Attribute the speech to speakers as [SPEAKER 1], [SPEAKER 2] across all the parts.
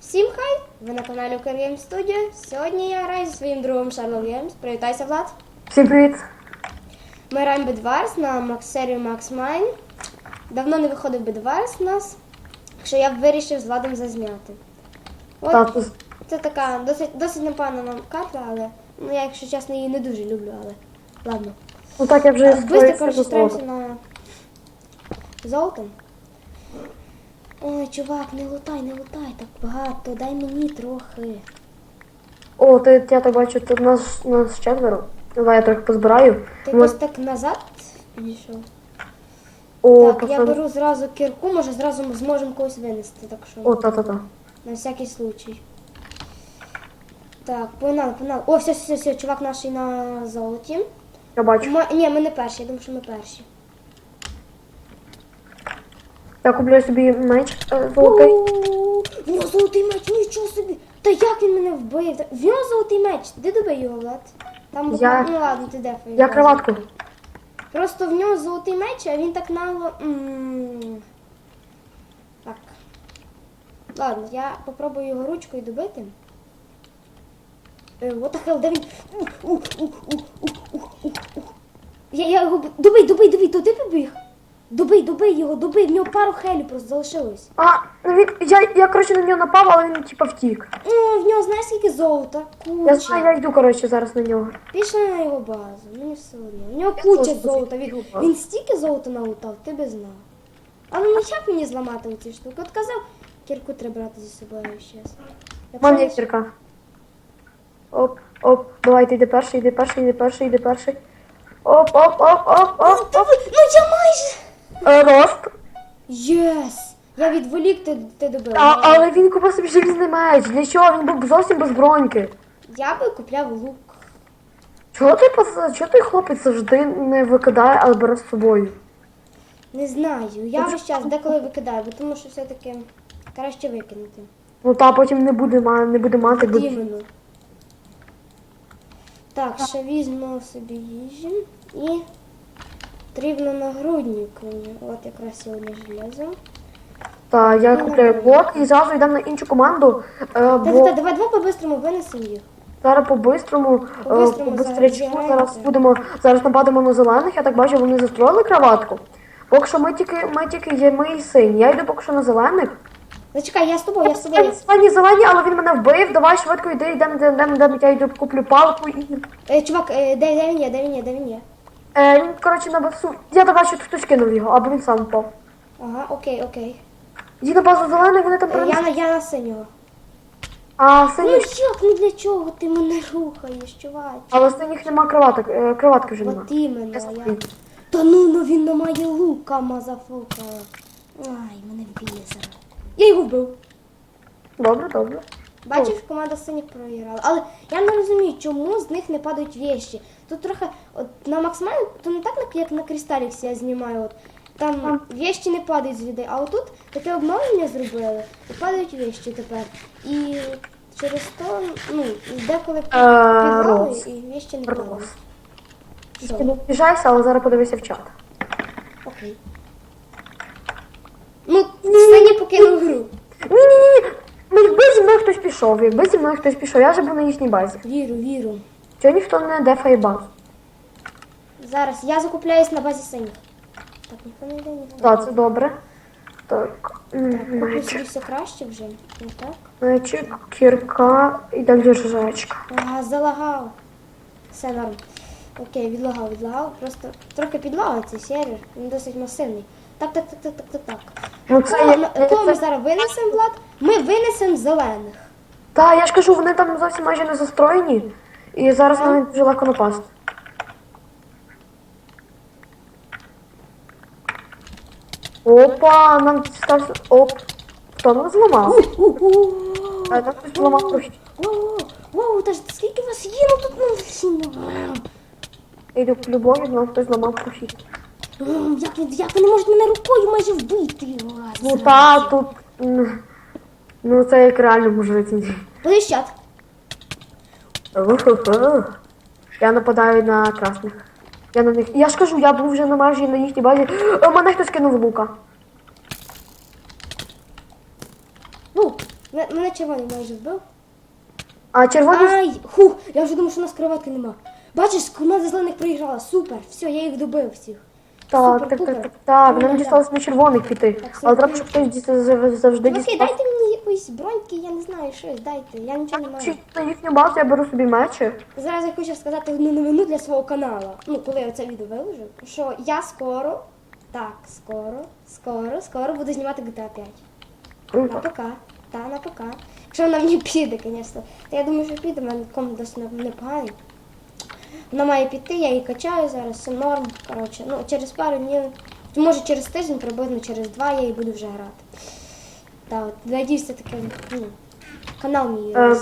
[SPEAKER 1] Всім хай! Ви на каналі Ukraine Studio. Сьогодні я граю зі своїм другом Шарло Геймс. Привітайся, Влад.
[SPEAKER 2] Всім привіт!
[SPEAKER 1] Ми граємо Bedwars на Max серію Max Mine. Давно не виходив Bedwars у нас, що я вирішив з Владом зазняти. От
[SPEAKER 2] Та,
[SPEAKER 1] це така досить, досить непогана нам карта, але ну, я, якщо чесно, її не дуже люблю, але ладно.
[SPEAKER 2] ну так я вже створив
[SPEAKER 1] коротше, стараємося на золотом. Ой, чувак, не лутай, не лутай так багато, дай мені трохи.
[SPEAKER 2] О, ти, я так бачу, тут нас, нас четверо. Давай я трохи позбираю.
[SPEAKER 1] Ти
[SPEAKER 2] Ми-
[SPEAKER 1] якось так назад підійшов.
[SPEAKER 2] О,
[SPEAKER 1] так, я беру зразу кірку, може зразу ми зможемо когось винести, так що
[SPEAKER 2] О, та-та-та.
[SPEAKER 1] на всякий случай. Так, погнали, погнали. О, все, все, все, чувак наш на золоті.
[SPEAKER 2] Я бачу.
[SPEAKER 1] Ми, ні, ми не перші, я думаю, що ми перші.
[SPEAKER 2] Я куплю собі меч е, золотий.
[SPEAKER 1] У, В нього золотий меч, нічого собі. Та як він мене вбив? Та- В нього золотий меч. Де добий його, Влад? Там
[SPEAKER 2] Я-
[SPEAKER 1] ну ладно, ти де
[SPEAKER 2] Я кроватку.
[SPEAKER 1] Просто в нього золотий меч, а він так нагло. м, Так. Ладно, я попробую його ручкою добити. Е, What the hell, де він? Я, я його... б- Добий, добий, добий, то ти побіг? Добий, добий його, добий, в нього пару хелів просто залишилось.
[SPEAKER 2] А, ну він, я, я, коротше, на нього напав, але він типа втік.
[SPEAKER 1] М, В нього знаєш скільки золота?
[SPEAKER 2] Я знаю, я йду, коротше, зараз на нього.
[SPEAKER 1] Пішли на його базу, мені все одно. В нього куча золота. Він, він стільки золота налутав, ти би знав. Але ну як мені зламати оці штуки? От казав, кірку треба брати зі собою щас.
[SPEAKER 2] У мене є кірка. Оп, оп, давай, ти йди перший, йди перший, йди перший, йди перший. Оп, оп, оп, оп, оп,
[SPEAKER 1] Ну
[SPEAKER 2] оп.
[SPEAKER 1] я майже!
[SPEAKER 2] Е, Рост.
[SPEAKER 1] Єс! Я відволік, ти, ти добив.
[SPEAKER 2] А, але він купив собі желізний меч. Для чого? Він був зовсім без броньки.
[SPEAKER 1] Я би купляв лук.
[SPEAKER 2] Чого той пац- чого той хлопець завжди не викидає, але бере з собою?
[SPEAKER 1] Не знаю. Я весь час деколи викидаю, бо тому що все-таки краще викинути.
[SPEAKER 2] Ну та потім не буде ма- не буде мати, буде.
[SPEAKER 1] іменно. Так, ще візьму собі їжі і потрібно нагрудник. От якраз сьогодні железо.
[SPEAKER 2] Та я купляю блок і зразу йдемо на іншу команду. Е,
[SPEAKER 1] Та,
[SPEAKER 2] бо
[SPEAKER 1] та, давай два по-бистрому винесемо їх.
[SPEAKER 2] зараз по-бистрому, е,
[SPEAKER 1] По-бистрому
[SPEAKER 2] по-бистрячку
[SPEAKER 1] зараз
[SPEAKER 2] зараз будемо зараз нападемо на зелених. Я так бачу, вони застроїли кроватку. Поки що ми тільки ми тільки є ми і сині. Я йду поки що на зелених.
[SPEAKER 1] Зачекай, я з тобою, я з тобою.
[SPEAKER 2] Зелені, зелені, але він мене вбив. Давай швидко йди, йдемо, йдемо, йдемо, йдемо. Я йду куплю палку і.
[SPEAKER 1] Е, чувак, е, де, де він є, де він є, де він є?
[SPEAKER 2] Е, він, коротше, на басу. Я так бачу, хтось кинув його, або він сам впав.
[SPEAKER 1] Ага, окей, окей.
[SPEAKER 2] Йди на базу зелених, вони там
[SPEAKER 1] Е, я,
[SPEAKER 2] принесли.
[SPEAKER 1] на, я на синього.
[SPEAKER 2] А
[SPEAKER 1] Ну
[SPEAKER 2] синіх,
[SPEAKER 1] як, ну для чого ти мене рухаєш, чувак?
[SPEAKER 2] але синіх нема кроваток, е, кроватки вже нема.
[SPEAKER 1] От іменно,
[SPEAKER 2] Я.
[SPEAKER 1] Та ну, ну він не має лука, мазафука. Ай, мене зараз. Я його вбив.
[SPEAKER 2] Добре, добре.
[SPEAKER 1] Бачиш, команда синіх програла. Але я не розумію, чому з них не падають вещі. Тут трохи, от на Максмані, то не так, як на Кристаліксі я знімаю. От, там вещі не падають з людей, а отут таке обновлення зробили, і падають вещі тепер. І через то, ну, деколи підвали
[SPEAKER 2] Рос.
[SPEAKER 1] і вещі не падають.
[SPEAKER 2] Ти
[SPEAKER 1] Що?
[SPEAKER 2] не обіжайся, але зараз подивися в чат.
[SPEAKER 1] Окей. Ну, сині покинув гру.
[SPEAKER 2] Ні-ні-ні. Ну, Якби зі мною хтось пішов, якби зі мною хтось пішов, я вже був на їхній базі.
[SPEAKER 1] Віру, віру.
[SPEAKER 2] Чого ніхто не дефає базу?
[SPEAKER 1] Зараз я закупляюсь на базі синіх. Так, ніхто не йде, ніхто. не
[SPEAKER 2] Так,
[SPEAKER 1] йде.
[SPEAKER 2] це добре. Так, м,
[SPEAKER 1] Так,
[SPEAKER 2] меч.
[SPEAKER 1] все краще вже. Не так?
[SPEAKER 2] Мечик, кірка і далі держачка.
[SPEAKER 1] Ага, залагав. Все норм. Окей, відлагав, відлагав. Просто трохи підлагав цей сервер. Він досить масивний. Так, так, так, так, так, так, так.
[SPEAKER 2] Ну це
[SPEAKER 1] Кого, ми- кого ми зараз винесемо, Влад? Ми винесемо зелених.
[SPEAKER 2] Та, я ж кажу, вони там зовсім майже не застроєні. І зараз на них дуже легко напасти. Опа, нам стався. Оп. Хто нас зламав? А, нам хтось зламав прохід.
[SPEAKER 1] Воу, та ж скільки вас є, ну тут ну, всі.
[SPEAKER 2] Я йду по любові, нам хтось зламав прохід.
[SPEAKER 1] Як, ви- як ви не можете мене рукою майже вбити?
[SPEAKER 2] Ну та тут. Ну це як реально в.
[SPEAKER 1] Подивись чат.
[SPEAKER 2] Уху-ху. Я нападаю на красних. Я на них. Я ж кажу, я був вже на майже на їхній базі. Е, Мене хтось кинув лука.
[SPEAKER 1] Ну, Мене, мене червоний майже вбив.
[SPEAKER 2] А червоні
[SPEAKER 1] Ай! Хух! Я вже думав, що у нас кроватки нема. Бачиш, команда зелених проіграла. Супер! Все, я їх добив всіх.
[SPEAKER 2] Так,
[SPEAKER 1] Супер,
[SPEAKER 2] так, так, так, так.
[SPEAKER 1] Ну,
[SPEAKER 2] Нам
[SPEAKER 1] да.
[SPEAKER 2] дісталося на червоних піти.
[SPEAKER 1] Так,
[SPEAKER 2] Але треба, щоб хтось діс- зав- завжди
[SPEAKER 1] Окей,
[SPEAKER 2] дістав.
[SPEAKER 1] дайте мені якоїсь броньки, я не знаю, щось, дайте. Я нічого не маю.
[SPEAKER 2] Чи на їхню базу я беру собі мечі.
[SPEAKER 1] Зараз я хочу сказати одну новину для свого каналу. Ну, коли я це відео виложу, що я скоро, так, скоро, скоро, скоро буду знімати GTA 5. На
[SPEAKER 2] Круто.
[SPEAKER 1] ПК. Та, на ПК. Якщо вона мені піде, звісно. Та я думаю, що піде, в мене комп досить не- непоганий. Вона має піти, я її качаю зараз, все норм. Коротше, ну, через пару днів, може через тиждень, приблизно через два я її буду вже грати. Та, от, надіюсь, це таке, ну, канал мій.
[SPEAKER 2] Е,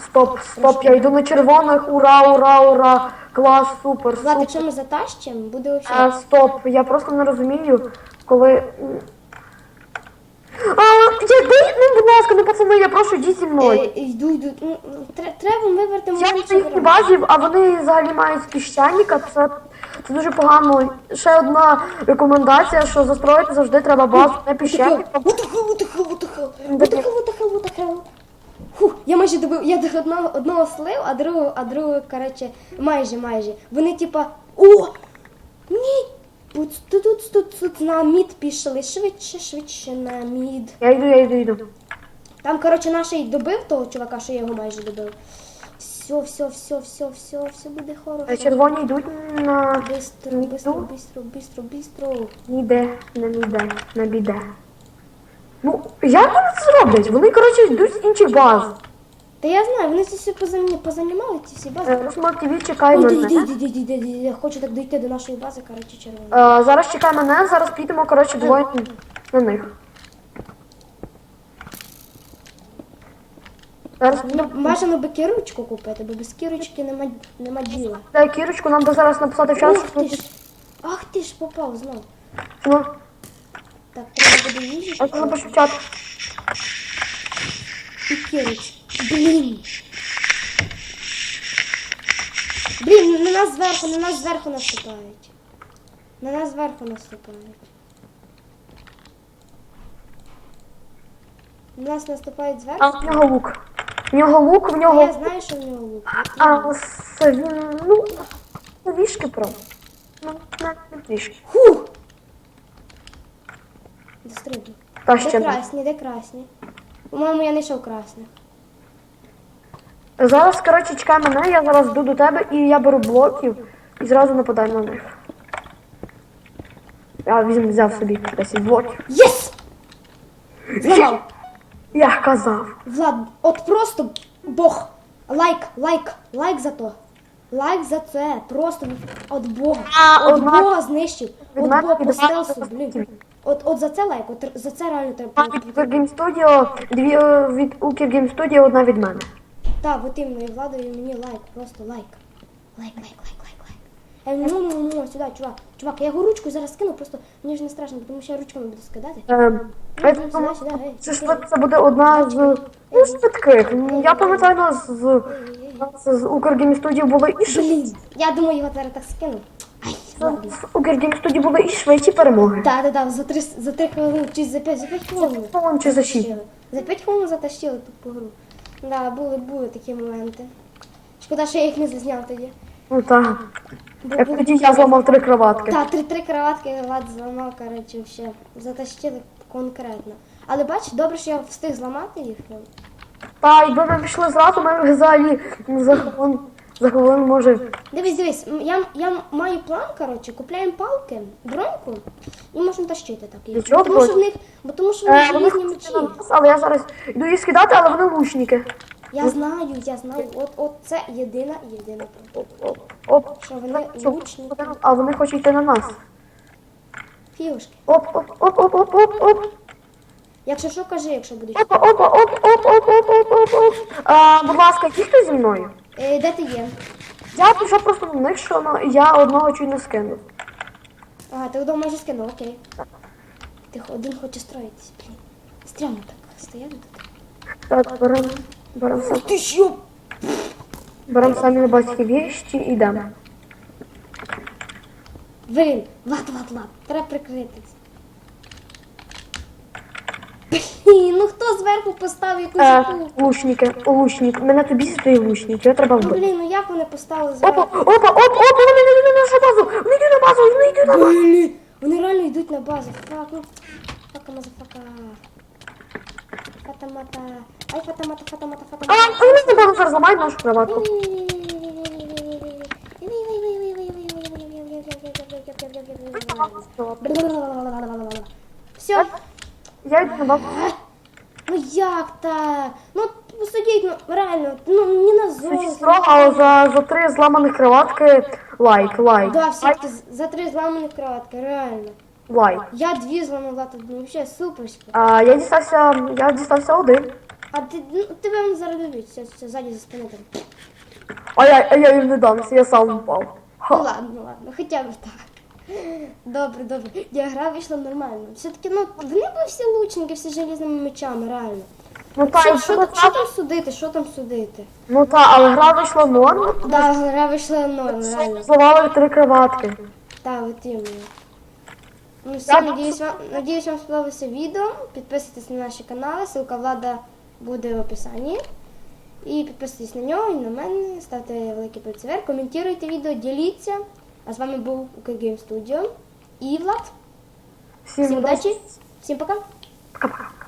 [SPEAKER 2] Стоп, стоп, я йду на червоних. Ура, ура, ура. Клас, супер,
[SPEAKER 1] Влад,
[SPEAKER 2] супер.
[SPEAKER 1] якщо ми затащимо, буде
[SPEAKER 2] Е,
[SPEAKER 1] взагалі.
[SPEAKER 2] стоп, я просто не розумію, коли. А, я, дай, ну, будь ласка, ну пацани, я прошу, йдіть зі мною.
[SPEAKER 1] Е, Йду, йду. Ну, тре- Треба вибрати
[SPEAKER 2] Я на їхній базі, а вони взагалі мають піщаніка, це, це дуже погано. Ще одна рекомендація, що застроїти завжди треба базу, не піщаник.
[SPEAKER 1] What the hell, what the hell. Фух, я майже добив, я до одного, одного слив, а другого, а другого, коротше, майже, майже. Вони типа, о, ні, тут, тут, тут, тут, на мід пішли, швидше, швидше на мід.
[SPEAKER 2] Я йду, я йду, йду.
[SPEAKER 1] Там, коротше, наш і добив того чувака, що я його майже добив. Все, все, все, все, все, все буде
[SPEAKER 2] Е,
[SPEAKER 1] хорошо.
[SPEAKER 2] Червоні йдуть на
[SPEAKER 1] Бистро, бистро, бистро, бистро, бистро.
[SPEAKER 2] ніде, не ніде, на біде. Ну, як вони це зроблять? Вони, коротше, йдуть з інших баз.
[SPEAKER 1] Та я знаю, вони це все позамі- позанімали, ці всі бази.
[SPEAKER 2] Е, Русмат ТВ чекає
[SPEAKER 1] Ой,
[SPEAKER 2] мене.
[SPEAKER 1] йди, йди, йди, йди, йди. Я хочу так дійти до нашої бази, коротше, червоно.
[SPEAKER 2] Е, Зараз чекай мене, зараз підемо, коротше, двоє на них. Зараз
[SPEAKER 1] Ну, бажано би кірочку купити, бо без кірочки нема, нема діла.
[SPEAKER 2] дай кірочку, нам би зараз написати в час,
[SPEAKER 1] Ух ти ж! Ах ти ж попав знов.
[SPEAKER 2] Ну,
[SPEAKER 1] Так, треба буде їжі
[SPEAKER 2] а що напишу в чат.
[SPEAKER 1] і кірочку. Блін. Блін, на нас зверху, на нас зверху наступають. На нас зверху наступають. На нас наступають зверху.
[SPEAKER 2] А в нього лук. В нього лук, в
[SPEAKER 1] Я знаю, що в нього лук.
[SPEAKER 2] А с- він, ну, про. Ну, не, не трішки.
[SPEAKER 1] Хух! Дострибну.
[SPEAKER 2] Та
[SPEAKER 1] Де
[SPEAKER 2] ще не.
[SPEAKER 1] красні, де красні? По-моєму, я не йшов красних.
[SPEAKER 2] Зараз, коротше, чекай мене, я зараз йду до тебе і я беру блоків і зразу нападаю на них. Я візьму, взяв собі 10 блоків.
[SPEAKER 1] Єс! Зламав!
[SPEAKER 2] Я казав.
[SPEAKER 1] Влад, от просто Бог. Лайк, лайк, лайк за то. Лайк за це. Просто от Бога.
[SPEAKER 2] А,
[SPEAKER 1] от
[SPEAKER 2] одна-
[SPEAKER 1] Бога знищив.
[SPEAKER 2] від
[SPEAKER 1] От
[SPEAKER 2] мене
[SPEAKER 1] Бога по
[SPEAKER 2] мене
[SPEAKER 1] стелсу, блін. От, от за це лайк, от за це реально треба.
[SPEAKER 2] Від Game Studio, дві е, від Ukir Game Studio, одна від мене.
[SPEAKER 1] Так, от іменно і Владові мені лайк, просто лайк. Лайк, лайк, лайк, лайк, лайк. Я говорю, ну, ну, ну, сюди, чувак. Чувак, я його ручку зараз скину, просто мені ж не страшно, тому що я ручками буду скидати.
[SPEAKER 2] Ем,
[SPEAKER 1] Ну,
[SPEAKER 2] е,
[SPEAKER 1] сюди,
[SPEAKER 2] ну,
[SPEAKER 1] сюди, гей.
[SPEAKER 2] Це швид- це буде одна з ну, швидких. Я пам'ятаю, нас з, нас з Studio були і швидкі.
[SPEAKER 1] Блін, я думаю, його зараз так скину. Ай, ладно.
[SPEAKER 2] З Game були і швидкі перемоги.
[SPEAKER 1] Так, так, так, за три, за три хвилини, чи за п'ять, за п'ять хвилин.
[SPEAKER 2] Чи за шість.
[SPEAKER 1] За п'ять хвилин затащили ту по гру. Да, були, були такі моменти. Шкода, що я їх не зазняв тоді.
[SPEAKER 2] Ну так.
[SPEAKER 1] Бу-
[SPEAKER 2] Як тоді я зламав три кроватки.
[SPEAKER 1] Та, три, три кроватки Влад зламав, коротше, ще затащили конкретно. Але бач, добре, що я встиг зламати їх. ну.
[SPEAKER 2] Та, якби ми пішли зразу, ми б взагалі за хвилин, за хвилин може.
[SPEAKER 1] Дивись, дивись, я, я маю план, коротше, купляємо палки, броньку і можна тащити так. їх.
[SPEAKER 2] Чого
[SPEAKER 1] тому що в них, бо тому що в них
[SPEAKER 2] Е,
[SPEAKER 1] різні мечі.
[SPEAKER 2] але я зараз йду їх скидати, але вони лучники.
[SPEAKER 1] Я знаю, я знаю. От, от це єдина, єдина проблема.
[SPEAKER 2] Оп, оп.
[SPEAKER 1] Що вони лучні.
[SPEAKER 2] А вони хочуть йти на нас.
[SPEAKER 1] Фіюшки.
[SPEAKER 2] Оп, оп, оп, оп, оп, оп, оп.
[SPEAKER 1] Якщо що, кажи, якщо будеш.
[SPEAKER 2] Опа, опа, оп, оп, оп, оп, оп, оп, оп. А, будь ласка, ті хто зі мною?
[SPEAKER 1] Е, де ти є?
[SPEAKER 2] Я пішов просто на них, що ну, я одного чуть не скинув.
[SPEAKER 1] Ага, ти вдома вже скинув, окей. Тихо, один хоче строїтись, блін. Стрімно так стояти тут.
[SPEAKER 2] Так, беремо, беремо самі.
[SPEAKER 1] Ти що?
[SPEAKER 2] Беремо самі небатські вещі і йдемо.
[SPEAKER 1] Блін, лад, лад, лад. Треба прикритись. Блін, ну хто зверху поставив якусь
[SPEAKER 2] Е,
[SPEAKER 1] таку?
[SPEAKER 2] лучники, лучник. Мене тобі свої лучники, я треба
[SPEAKER 1] Ну
[SPEAKER 2] вбити.
[SPEAKER 1] блін, ну як вони поставили
[SPEAKER 2] Опа,
[SPEAKER 1] зверху?
[SPEAKER 2] опа, опа, опа, вони не йдуть на нашу базу! Вони йдуть на базу, вони йдуть на базу!
[SPEAKER 1] Блін, вони реально йдуть на базу. Фак, ну. Фака мазафака. Фатамата. Ай, фатамата, фатамата,
[SPEAKER 2] А,
[SPEAKER 1] фатамата.
[SPEAKER 2] вони на базу зараз ламають нашу кроватку.
[SPEAKER 1] Все.
[SPEAKER 2] Я йду на базу.
[SPEAKER 1] Як так? Ну посадіть, ну реально, ну не на
[SPEAKER 2] строго, але за, за три зламаних кроватки лайк, лайк.
[SPEAKER 1] Да,
[SPEAKER 2] лайк,
[SPEAKER 1] все-таки за три зламані кроватки, реально.
[SPEAKER 2] лайк.
[SPEAKER 1] Я дві зламала тут, ну взагалі суперсько.
[SPEAKER 2] А, я дістався, я дістався один.
[SPEAKER 1] А ти, ну, тебе вони зараз дадуть, все, все, ззаді за спиною там.
[SPEAKER 2] А я, а я їм не дамся, я сам впав.
[SPEAKER 1] Ну ладно, ну ладно, хоча б так. Добре, добре. Я гра вийшла нормально. Все-таки, ну, вони були всі лучники, всі желізними мечами, реально.
[SPEAKER 2] Ну та,
[SPEAKER 1] Що, що,
[SPEAKER 2] що
[SPEAKER 1] що там судити, що там судити?
[SPEAKER 2] Ну та, але гра вийшла норм.
[SPEAKER 1] Да, гра вийшла норм, реально.
[SPEAKER 2] Зламали три кроватки.
[SPEAKER 1] Так, от іменно. Ну все, надіюсь вам, надіюсь, вам сподобалося відео. Підписуйтесь на наші канали, ссылка влада буде в описанні. І підписуйтесь на нього і на мене, ставте великий пальці вверх, коментуйте відео, діліться. А з вами був Game Studio і Влад.
[SPEAKER 2] Всім
[SPEAKER 1] удачі, всім пока.
[SPEAKER 2] Пока-пока.